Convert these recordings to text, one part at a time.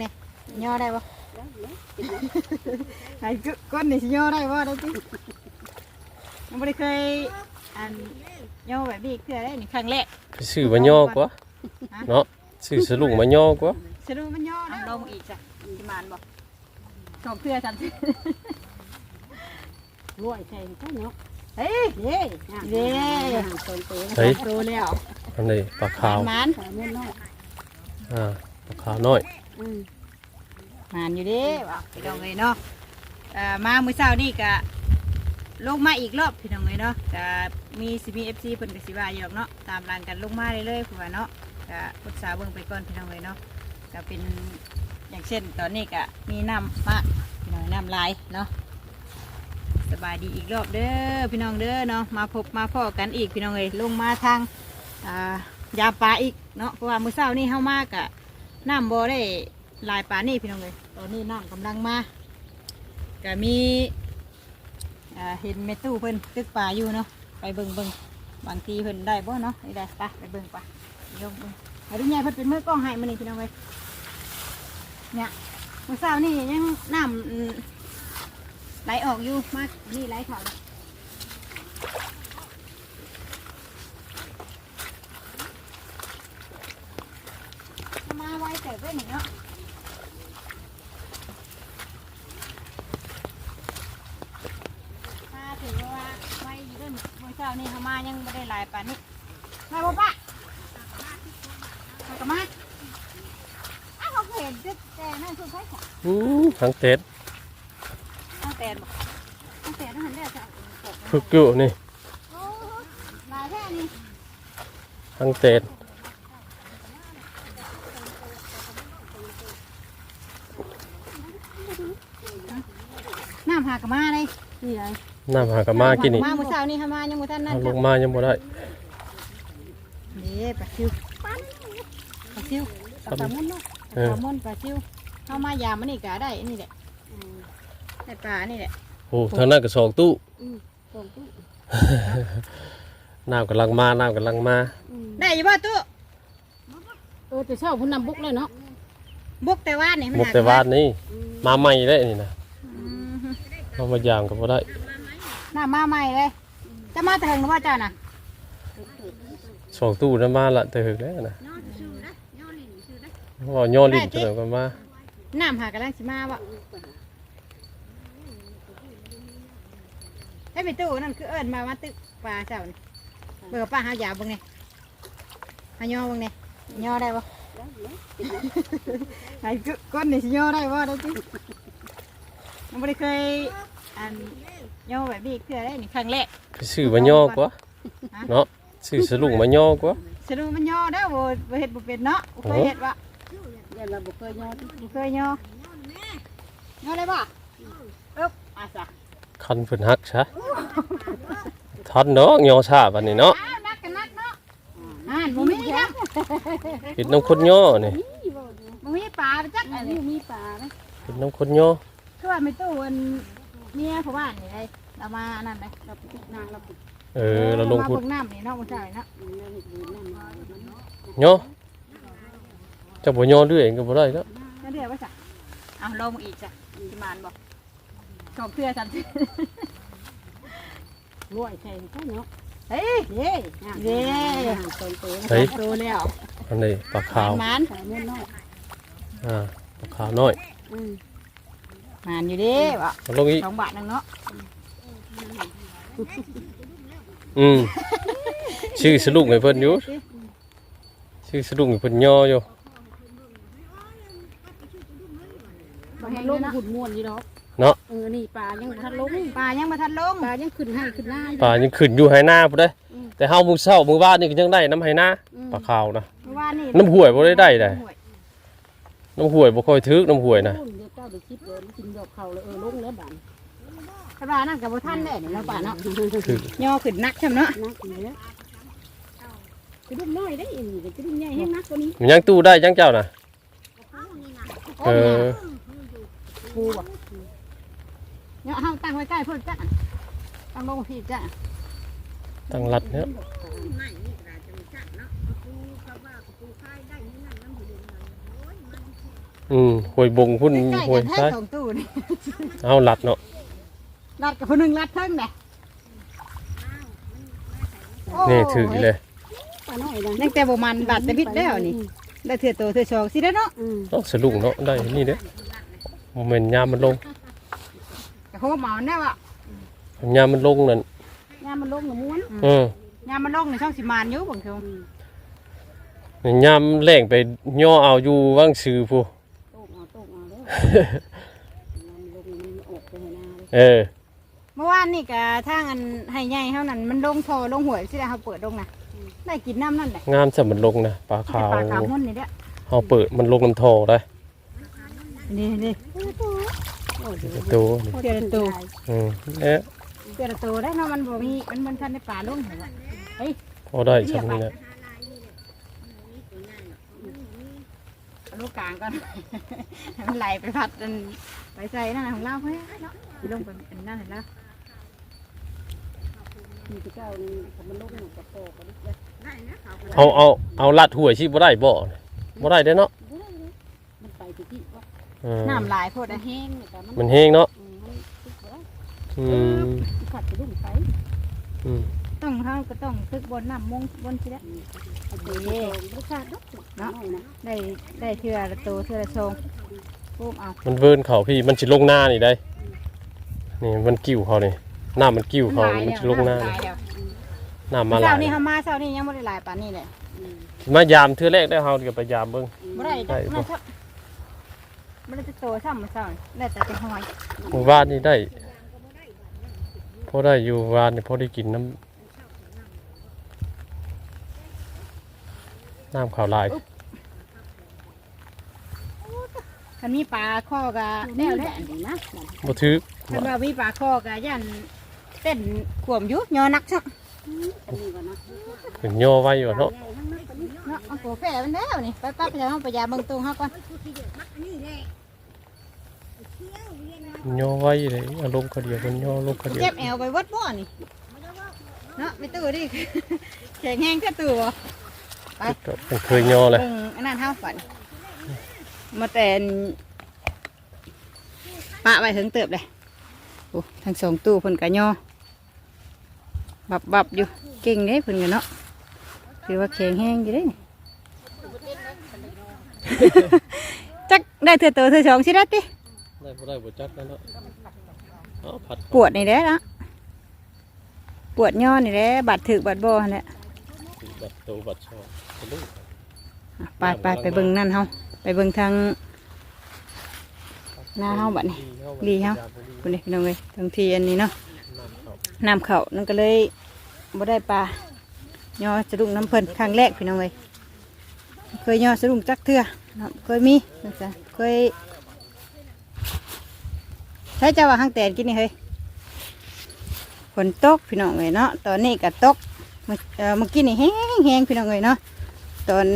เนี่ยย่อได้ปะไอ้กก้นนี่สิย่อได้ปะได้จิยังไม่ได้เคยอันย่อแบบนี้คืออะไรนี่ครั้งแรกไปซื้อมาย่อกว่านาะซื้อย่อกว่าสรุปมันย่อได้ลงอีกจ้องเพื่อสันรวยใช่ก็เนาะเฮ้ยเย้เย้ตนเต๋เฮ้ยโตแล้วอันนี้ปลาขาวมันขายเงินน้อยอ่าปลาขาวน้อยอืมมันอยู่องเลยเนาะเอ่อมามื้อเช้านี่กะลงมาอีกรอบพี่น้องเลยเนาะกะมีซีบีเอฟซีเพิ่นก็สิว่าอยู่หรอกเนาะตามรานกันลงมาเรื่อยๆผู้ว่าเนาะกะปรึกษาเบิ่งไปก่อนพี่น้องเลยเนาะก็เป็นอย่างเช่นตอนนี้กะมีน้ำมากพี่น้องน้ำลายเนาะสบายดีอีกรอบเด้อพี่น้องเด้อเนาะมาพบมาพ่อกันอีกพี่น้องเลยลงมาทางอ่ายาปลาอีกเนาะเพราะว่ามื้อเช้านี่เฮามากอะ น้ำบ่ได้หลายปลานี่พี่น้องเลยตอนนี้น้ำกำลังมาก็มีอ่าเห็นเมตู้เพิ่นตึกปลาอยู่เนาะไปเบิ่งเบิ่งบางทีเพิ่นได้บ่เนาะนี่ได้ไปไปเบิ่งไปยกเบิ่งเอาดิยายเพิ่นเป็นมือกล้องให้มื้อนี้พี่น้องเลยเนี่ยเมื้อเช้านี่ยังน้ำไหลออกอยู่มากนี่ไหลเข้าแล้ว มาไว้แต่เพื่อนเนาะมาถือว่าไว้อยู่ด้วยเมื่อเช้านี่เขามายังไม่ได้หลายป่านนี้มาบ่ปะมากลับมาอ้าวเขาเห็นแต่แต่นั่นคือไฟค่ะอืมทั้งเต็ดตั้งแต่บอกตั้งแต่นั่นได้จ้ะฝึกอยู่นี่โอ้หลายแค่นี้ทั้งเต็ดำหากลับมาเลยนี่ไงน้ำหากะมากินนี่มาเมื่อเช้านี่เขามายังบ่ทันนั่นเอาลจ้ะงมายังบ่ได้นี่ปลาซิวปลาซิวปลาหมุนเนาะเออปลาม่อนปลาซิวเข้ามายามมันนี่ก็ได้นี่แหละได้ปลานี่แหละโอ้ทางนั้นก็สองตู้ตรงตู้น้ำกำลังมาน้ำกำลังมาอืมได้อยี่บ่ตู้เออแต่เช้าพุ่นนำบุกเลยเนาะบุกแต่ว่านี่มันหมกแต่วาดนี่อืมมาใหม่ได้นี่นะอืม เอามายามก็บ่ได้น้ามาใหม่เลย จะมาถึงหรือว่าเจ้าน่ะสองตู้นั้นมาละแต่ถึกแล้วนะว่าย่อลิ้นจังได๋ก็มาน้ำหากำลังสิมาบ่ให้ไปตู้นั่นคือเอิญมามาตึกปลาเจ้านี่เบอร์ป้าหายาวเบิ่งนี่หายอเบิ่งนี่ยอได้บ่ไอ้กก้นนี่สิยอได้บ่ได้จิ ยังไม่ได้เคยอันยอแบบนี้คืออะไรนี่ครั้งแรกไปซื้อมาย่อกว่าเนาะซื้อสลุงมาย่อกว่าสรุปมันย่อได้อบ่บ่เฮ็ดบ่เป็นเนาะบ่เคยเฮ็ดวะเดี๋ยวเราบุกเคยยอดบ่เคยย่อย่อได้บ่อึ๊บอะซะคันเพิ่นฮักซะทันเนาะย่อช้าบัดนี้เนาะอ้าวนักกันนักเนาะอ่านบ่มีครับเฮ็ดน้ำคนย่อนี่บ่มีปลาไปจักอัอันนนี้นี้มีปลาไหมเฮ็ดน้ำคนย่อ คือว่าไม่ตู้อันเมียผู้บ้านนี่เลยเรามาอันนั้นเลยเราปิดนางเราปิดเออเราลงพุดเบิ่งน้ำนี่เนาะบ่ใช่เนาะเราเห็ดดีนั่นมันเนาะย่อจะบ่ย่อเรื่อยก็บ่ได้แล้วนั่นเด้อว่าซะเอาลงอีกจ้ะสิมานบ่สองเทื่อสามเทื่อรวยใช่ก็เนาะเฮ้ยเย้เย้ตนเต๋เฮ้ยโตแล้วอันนี้ปลาขาวมันขายเงินน้อยอ่าปลาขาวน้อยอืม มันอยู่เดิบ่เอาลงอีกสองบาทหนึงเนาะอืมชื่อสลุงให้เพิ่นอยู่ชื่อสลุงให้เพิ่นย่ออยู่มาให้ลงหุ่นม้วนอยู่เนาะเนาะเออนี่ปลายังบ่ทันลงปลายังมาทันลงปลายังขึ้นให้ขึ้นหน้าอยู่ป่ายังขึ้นอยู่ไหหน้าพุ่นเด้อืมแต่เฮามื้อเช้ามื้อวานนี่ก็ยังได้น้ำไหหน้าอืมปลาขาวนะเมื่อวานนี่น้ำห้วยบ่ได้ได้ได้น้ำห้วยบ่ค่อยถึกน้ำห้วยนะ รุ่นเดียวเก้าเดี๋ยวคิดเลยมันกินดอกเขาเลยเออลงแล้วบ้านปลานั่นกับบ่ทันได้นี่ยเนาะป่าเนาะย่อขึ้นนักใช่ไหมเนาะนักอยู่แล้วกระดุมน้อยได้อีกกระดุมใหญ่ให้นักกว่านี้มันยังตู้ได้ยังเจ้าน่ะเออปูบ่เนี่ยเฮาตั้งไว้ใกล้เพิ่นจ้ะตั้งลงพี่จ้ะตั้งรัดเนี่ย อืมหวยบงพุ่นใกล้หวยกันแท้ซ้ายสองตู้นี่ เอาหลัดเนาะรัดกับคนหนึงรัดเทั้งแหละโอ้นี่ถือเลย ปลาน้อยนะนั่งแต่บ่มันบาดแต่พิษแล้วนี่ได้เถื่อโตเถื่อสองสิได้อเนาะอืมต้องสลุงเนาะได้นี่เด้อโมเมนต์ยามมันลงแต่โหเมาแน่ว่ะยามมันลงนั่นยามมันลงหนูม้วนเออยามมันลงในช่องสิมานอยู่บางทียามแรงไปย่อเอาอยู่ว่างซื้อผู้ โตกเอาโตก เอาเด้อยามลงมันออกไปให้หน้าเลยเออ เมื่อวานนี่ก็ทางอันให้ใหญ่เท่านั้นมันลงทอลงหวยสิได้เขาเปิดลงนะได้กินน้ำนั่นแหละงามสำมันลงนะปลาขาวปลาขาวมุ่นนี่เด้อเฮาเปิดมันลงน้ำทอได้นี่นี่โอ้ยเดี๋ยวตัวนี่เดี๋ยวตัวอืมเอ๊ะเดี๋ยวตัวได้เนาะมันบ่มีมันมันทันในป่าลงเหรอวะเฮ้ยพอได้ชั้นนี้นะ เอาลูกกลางก่อน ให้มันไหลไปพัดมันไปใส่นั่นน่ะของเราเพื่อนเนาะสิลงไปเป็นนั่นเห็นแล้วมีที่เก้านี่ถ้ามันลงหนูกับโตก็ได้เอาเอาเอาลัดหวยชิบ่ได้บ่บ่ได้เด้อเนาะมันไปที่ที่ว่าเออน้ำลายโพดแต่อะแห้งนี่แต่มันมันแห้งเนาะอืมมันตึกไว้อืม ขัดไปดุ่มไปอืม ต้องเขาก็ต้องตึกบนน้ำมงบนสิละโอเคลูกค้าดอกน้อยนะได้ได้เทือละตัวเทือละทรงปุ้มเอามันเวิร์นเขาพี่มันสิลงหน้านี่ได้ นี่มันกิ้วเขานี่หน้ามันกิ้วเขาหลายมันแล้วสิลงหน้าหนี่ลายแล้วหน้ามาหเช้าลายนี้เขามาเช้านี้ยังไม่ได้หลายป่านนี้เลยอืมมายามเทื่อแรกได้เฮาก็ไปยามเบิ่งไม่ได้ได้ไม่บ่ได้ไม่ได้จะโตซ้ำมาเช้านี่ได้แต่เป็นหอยหมู่บ้านนี่ได้พอได้อยู่วานนี่พอได้กินน้ำ น้ำขาวลายคันมีปลาข้อกะแน่แน่วแหแล้ละนะบ่ถือคันว่ามีปลาข้อกะยันเต้นขวมอยุยอนักซักอันนี้ก่อนนะเป็นย่อไว้อยู่เนาะเนาะเอาโกแฝมันแล้วนี่ไปปั๊บไปทางไปยาเบิ่งตูงเขาก่อนย่อไว้เลยอารมณ์เขาเดียวมันย่อลงเขาเดียวเจ็บแอวไปวัดบ่อนี่เนาะไม่ตู้ดิแข็งแห้งแค่ตัว บ่ก็เป็นเคยย่อเลยเบิ่งอันนั้นเท่าฝัน มาแต่นปะไว้ถึงเติบเลยโอ้ทั้งสองตู้เพิ่นกะย่อบับบับอยู่ เก่งเด้เพิ่นกันเนาะคือว่าแข็งแห้งอยู่เด้นี่จักได้เถื่อตัวเถื่อสองสิได้ติได้บ่ได้บ่จักแล้วเนาะเอาผัดปวดนี่แหละนะปวดย่อนี่แหละบาดถึกบาดบ่หั่นแหละบัดโตบัดชอบ ไปลูกอะไปไปไปเบิ่งนั่นเฮาไปเบิ่งทางหน้าเฮาบัดนี้ดีเฮาคุณเด็กน้องเลยทั้งทีอันนี้เนาะน้ำเขานั่นก็เลยบ่ได้ปลาย่อสะดุ้งน้ำเพิ่นครั้งแรกพี่น้องเลยเคยย่อสะดุ้งจักเทื่อเนาะเคยมีนะจ๊ะเคยใช้เจ้าว่าหางแตนกินนี่เฮ้ยฝนตกพี่น้องเลยเนาะตอนนี้ก็ตกเมื่อเอ่อเมื่อกี้นี่แห้งแห้งพี่น้องเลยเนาะ ตอน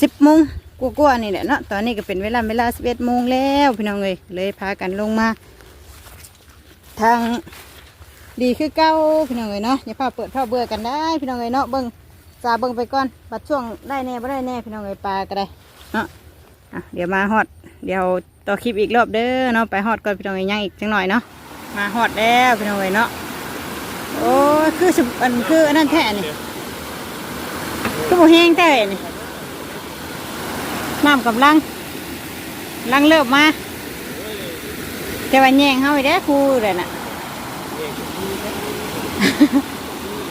สิบโมงกว่าๆนี่แหละเนาะตอนนี้ก็เป็นเวลาเวลาสิบเอ็ดโมงแล้วพี่น้องเลยเลยพากันลงมา ทางดีคือเก้าพี่น้องเลยเนาะอย่าพาเปิดพาเบื่อกันได้ พี่น้องเลยเนาะเบิ้งซาเบิ้งไปก่อนบัดช่วงได้แน่บ่ได้แน่พี่น้องเลยปลาก็ได้เนาะอะเดี๋ยวมาฮอด เดี๋ยวต่อคลิปอีกรอบเด้อเนาะไปฮอดก่อนพี่น้องเลยยังอีกจังหน่อยเนาะมาฮอดแล้วพี่น้องเลยเนาะโอ้คือสุอันคืออันนั้นแท้นี่ คือบ่แห้งแท้นี่น้ำกำลังลังเริ่มมาแต่ว่าแยงเฮาอีกเด้อครูเลยน่ะ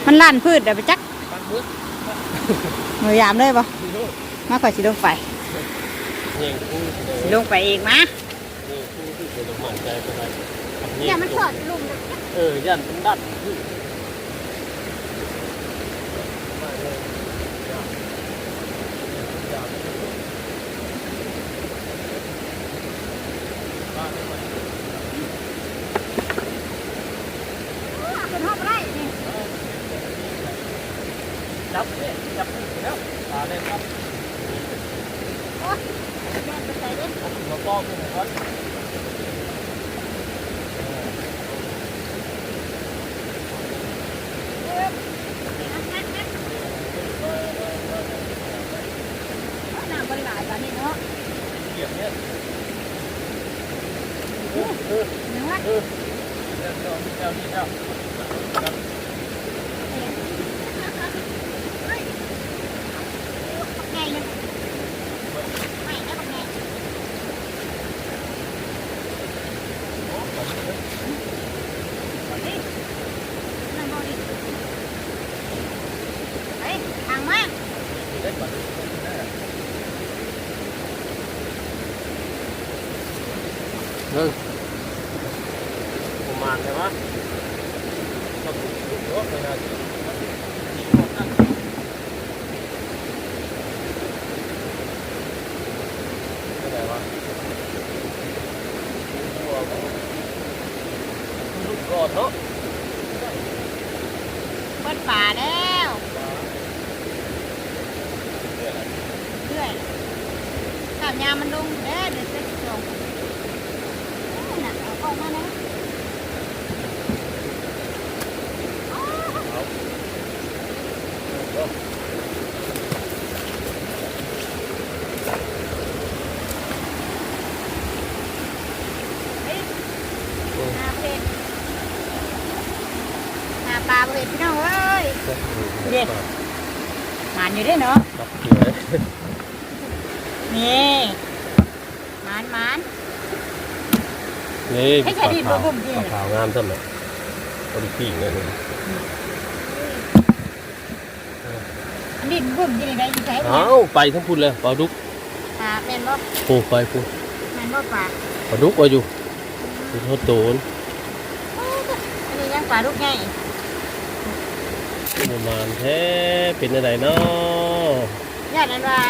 มันลั่นพืชเดี๋ยวไปจักหนูยามเลยปะมาก่อนสิลงไปเงี้ยคู่สิลงไปเองมาเงี้ยคู่ที่เกิดหมันใจไปได้อย่ามันสอดลุมเออยันมันดัด เป็นห้องไรนี่ จับเนี่ยจับแล้วมาได้ครับย่านไปใส่เด้หัวป้อมเลยครับน้ำบริหลายตอนนี้เนาะ ยบเนี่ย เนื้อ เออเดี๋ยวเดี๋ยวเดี๋ยวเดี๋ยว ไงเนี่ยไม่ได้บักไงนั่งรอดิเฮ้ยทางมา เออประมาณใช่ไหมครับโอ้ยนะอะไรวะ ลูกกอดเนาะเปิดป่าเด้วเรื่อยข้ามยามมันลงเด้อเดี๋ยวจะลงน่ะเอาเข้ามานะหาเพชรหา ปลาเพชรพี่น้องเอ้ยเด็ดหมานอยู่ด้วยเนาะครับเดี๋ยวนี่หมานหมานนี่ให้ใช้ดินบ่บุ่มดิปลาขาวงามจังเลยบริปีกเลยนี่อันนี้บุ่มที่ไหนได้ใช้เอ้าไปทั้งพุ่นเลยปลาดุกปลาเป็นบ่โอ้ไปพุ่นแม่นบ่ปลาปลาดุกว่าอยู่เป็นโทษโตนอันนี้ยังปลาลูกใหญ่ ประมาณแท้เป็นอะไรเนาะญาตินั้นว่า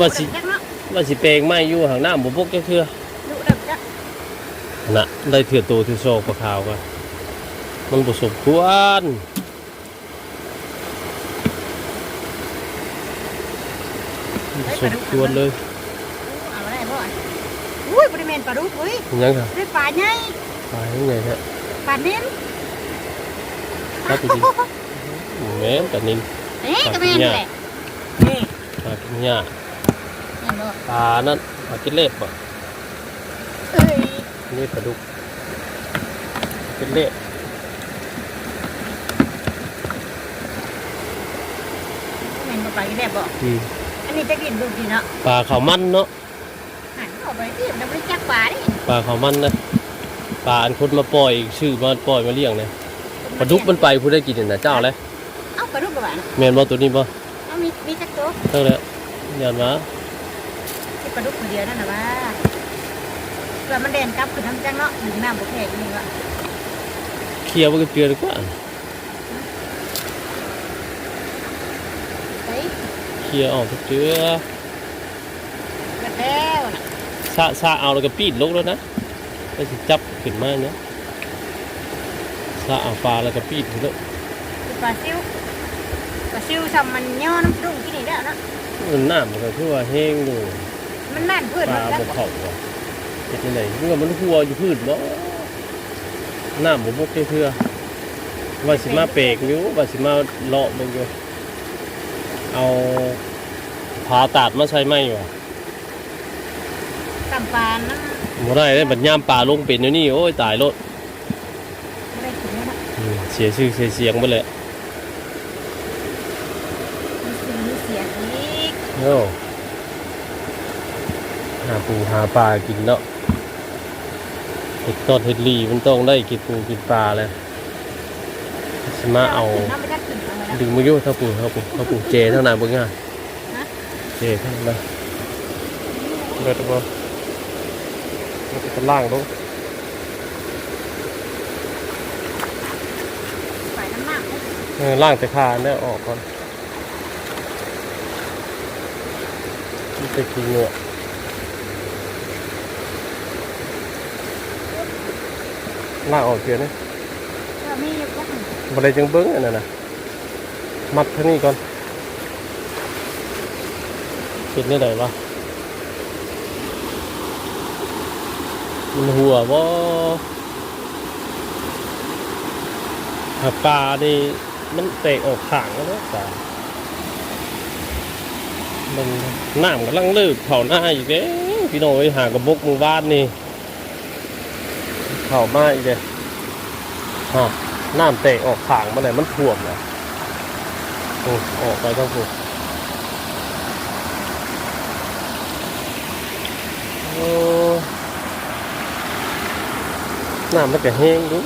ว่าสิจักเนาะว่าสิเปลงไม่อยู่ห่างหน้าบ่บกจักเทื่อลูกเด็กจักน่ะได้เถื่อโตเถื่อโซปลาขาวกันมันบ่สมควรบ่สมควรเลยเอาอะไรบ่อุ้ยบ่ได้แม่นปลาดุกอุ้ยยังค่ะได้ปลาใหญ่ไปยังไงฮะปลานิ่มครับจริง แม่นปลานินเอ๊ะก็แม่นแหละนี่ปลากินหญ้าแม่นบ่ปลานั่นปลากินเล็บบ่เอ้ยนี่ปลาดุกกินเล็บแม่นบ่ปลากินได้บ่อืมอันนี้จะกินดูดีเนาะปลาขาวมันเนาะหันเข้าไปที่มันบ่ได้จักปลาดิปลาขาวมันนะปลาอันคนมาปล่อยชื่อมาปล่อยมาเลี้ยงเนี่ยปลาดุกมันไปผู้ได้กินเนี่ยนะเจ้าเลยเอ้าปลาดุกก็ว่านะแม่นบ่ตัวนี้บ่เอ้ามีมีจักตัวเท่าแล้วยานมาที่ปลาดุกคนเดียวนั่นน่ะว่าเพื่อมันเด่นกลับคือน้ำจังเนาะดึงน้ำบ่แพ้อีกนี่ว่าเคลียร์มันก็เปลี่ยนดีกว่าเฮ้ยเคลียร์ออกทุกเจือเกิดแล้วน่ะซะซะเอาแล้วก็ปีดลงแล้วนะก็สิจับขึ้นมาเนาะซะเอาปลาแล้วก็ปีดขึ้นแล้ว คือปลาซิว ปลาซิวทำมันย่อน้ำรุ่งที่นี่ได้วเนาะมันน้ำมันก็คือว่าแห้งอยู่มันนั่นพืชปมัลานแล้วบ่เข้าว่ะเป็นจังได๋คือว่ามันหัวอยู่พืชบ่น้ำบ่บกเทื่อๆว่าสิมาเปกอยู่ว่าสิมาเลาะเบิ่งอยู่เอาผาตาดมาใช้ไหมวะตำปลานั่นบ่ได้เลยบัดยามปลาลงเป็นอยู่นี่โอ้ยตายโลดไม่ได้กินแล้วนะอืมเสียชื่อเสียเสียงหมดเลย มีเสียงมีเสียง อีกโอ้หาปูหาปลากินเนาะเห็ดตอดเห็ดหลีมันต้องได้กินปูกินปลาเลยสิมาเอาน้ำไม่ได้กินเอาเลยนะดึงมาโยเท่าปูเท่าปูเท่าปูเจเท่าไหร่บ่ง่ายฮะเจเท่าไหร่เบิดบ่มันจะล่างลงใส่น้ำหนักเออล่างแต่ขาเนี่ยออกก่อน นจะกินเนื้อล่างออกเกลือนะเรามีอยู่ก็บันไดจังเบิ้งอันนั้นนะมัดเท่านี้ก่อนเป็นได้ไหนวะมันหัวบ่ถ้าปลานี่มันเตะออกข้างแล้วเนาะปลา มันน้ำกำลังลืบเผาหน้าอยู่เด้พี่น้อยหากระบกมู่บ้านนี่เข้ามาอีกเลยฮะน้ำเตะออกขางมาไหนมันท่วมเลยโอ้ออกไปทั้งหมดน้ำมันจะแห้งดู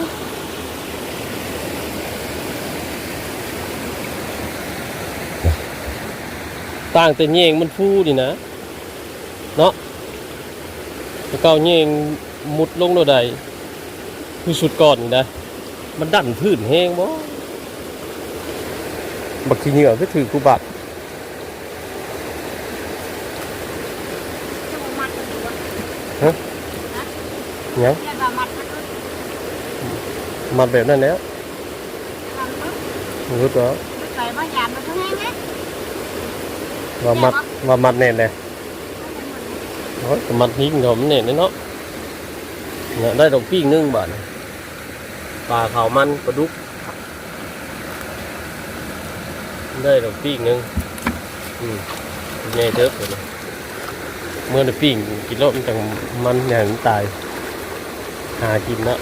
ต่างแต่เยงมันฟูนี่นะ เนาะแล้วก็เอาเยงมุดลงโนใดคือสุดก่อนนี่นะ มันดันพื้นแห้งบ่บักขี้เหงื่อก็ถือกูบัตรจะบ่มัดมันอยู่บ่ยังเรียกว่ามัดมันก็มัดแบบนั้นแล้วทำปึ๊บรู้ตัวใส่มายามมันก็แห้งนะ ว่ามัดว่ามัดแน่นเลยโอ้ยแต่มัดหิ้งเขามันแน่นเลยเนาะเนี่ยได้ดอกปิ้งหนึ่งบาทปลาขาวมันปลาดุก ได้ดอกปิ้งหนึ่งอืมแง่เด้อเลยเมื่อได้ปิ้งกินแล้วมันจังมันอย่างมันตาย หากินนะ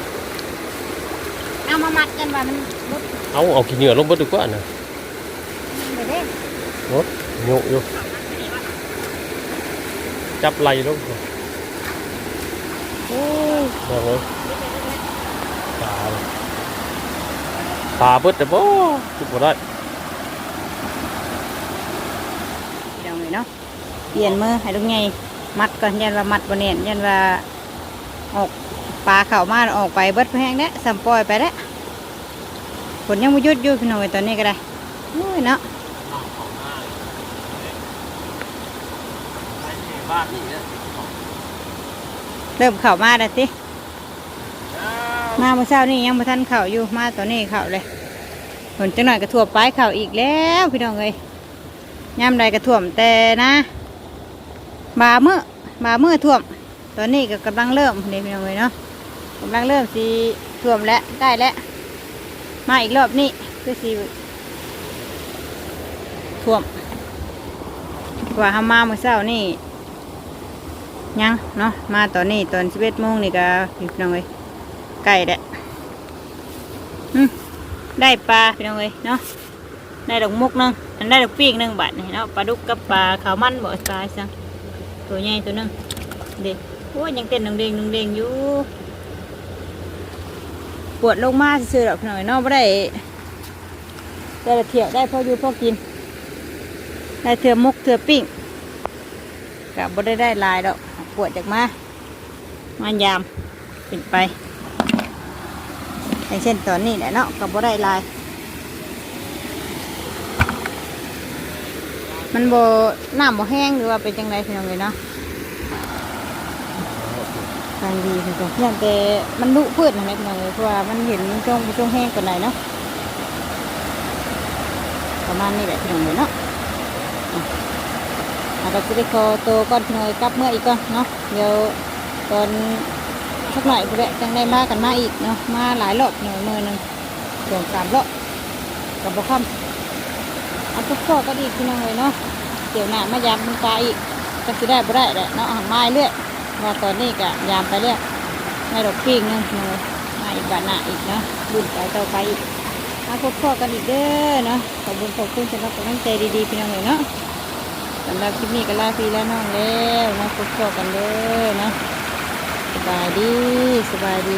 เอามามัดกันว่ามันรุดเอาเอาขี้เหงื่อลงเบดดีกว่านะไปเด้ โยกอยู่จับไหลลงโอ้บอกเลยปลาปลาเบิดแต่บ่ทุกบ่ได้เดี๋ยวเลยเนาะเปลี่ยนมือให้ลุงไงมัดก่อนยันว่ามัดบนเนียนยันว่าออกปลาเข่ามาออกไปเบิดแพงเด้สัมปอยไปแล้วฝนยังไม่ยุดอยู่พี่น้องเอ้ยตอนนี้ก็ได้เนาะ บ้านนี่เนี่ยเริ่มเข่ามาแล้วสิมาเมื่อเช้านี่ยังไม่ทันเข่าอยู่มาตอนนี้เข่าเลยฝนจังหน่อยกระท่วมปลายเข่าอีกแล้วพี่น้องเอ้ยย่ำใดกระท่วมแต่นะบาเมื่อบาเมื่อท่วม ตอนนี้ก็กำลังเริ่มนี่พี่น้องเอ้ยเนาะกำลังเริ่มสีท่วมแล้วใกล้แล้วมาอีกรอบนี้คือสีท่วมกว่าทำมาเมื่อเช้านี่ ยังเนาะมาตอนนี้ตอนสิบเอ็ดโมงนี่ก็พี่น้องเอ้ยใกล้แล้วอืมได้ปลาพี่น้องเอ้ยเนาะได้ดอกมุกหนึงอันได้ดอกปีกหนึงบาทนี่เนาะปลาดุกกับปลาขาวมันบ่ตายซังตัวใหญ่ตัวหนึงเด็กโอ้ยยังเต้นดงเด้งดงเด้งอยู่ปวดลงมาซื่อๆดอกหน่อยเนาะไม่ได้ได้เที่ยวได้พออยู่พอกินได้เถื่อมุกเถื่อปิ้งกับบ่ได้ได้ลายดอก ปวดจากมามายามป็นไปอย่างเช่นตอนนี้แหละเนาะกับบ่ได้ลาย มันโบ่น้ำบ่แห้งหรือว่าเป็นจังไดพี่น้องเลยเนาะทางดีคือกันอย่างแต่มันลุพืชนะแม่พี่น้องเลยเพราะว่ามันเห็นช่วงช่วงแห้งกว่าไหนเนาะประมาณนี้แหละพี่น้องเลยเนาะ อาจะได้คอโตก่อนพี่น้อยกลับเมื่ออีกก่อนเนาะเดี๋ยวตอนสักหน่อยพี่แหละจังได้มากันมาอีกเนาะมาหลายรอบหน่อยมือหนึ่งสองสามรอบกับบ่ค่ำเอาทุกข้อก็ดีพี่น้องเลยเนาะเดี๋ยวหน้ามายามมันปลาอีกจะได้บ่ได้แหละเนาะหันไม้เรื่อยว่าตอนนี้ก็ยามไปเรื่อยไม่ดอกปิ้งหนึงพี่น้อยมาอีกบาทหน้าอีกเนาะบุญไปต่อไปอีกเอาทุกข้อกันอีกเด้อเนาะขอบคุณขอบคุณสำหรับกำลังใจดีๆพี่น้องเลยเนาะ สำหรับคลิปนี้ก็ลาพี่และน้องแล้วนะพบกันเลยนะสบายดีสบายดี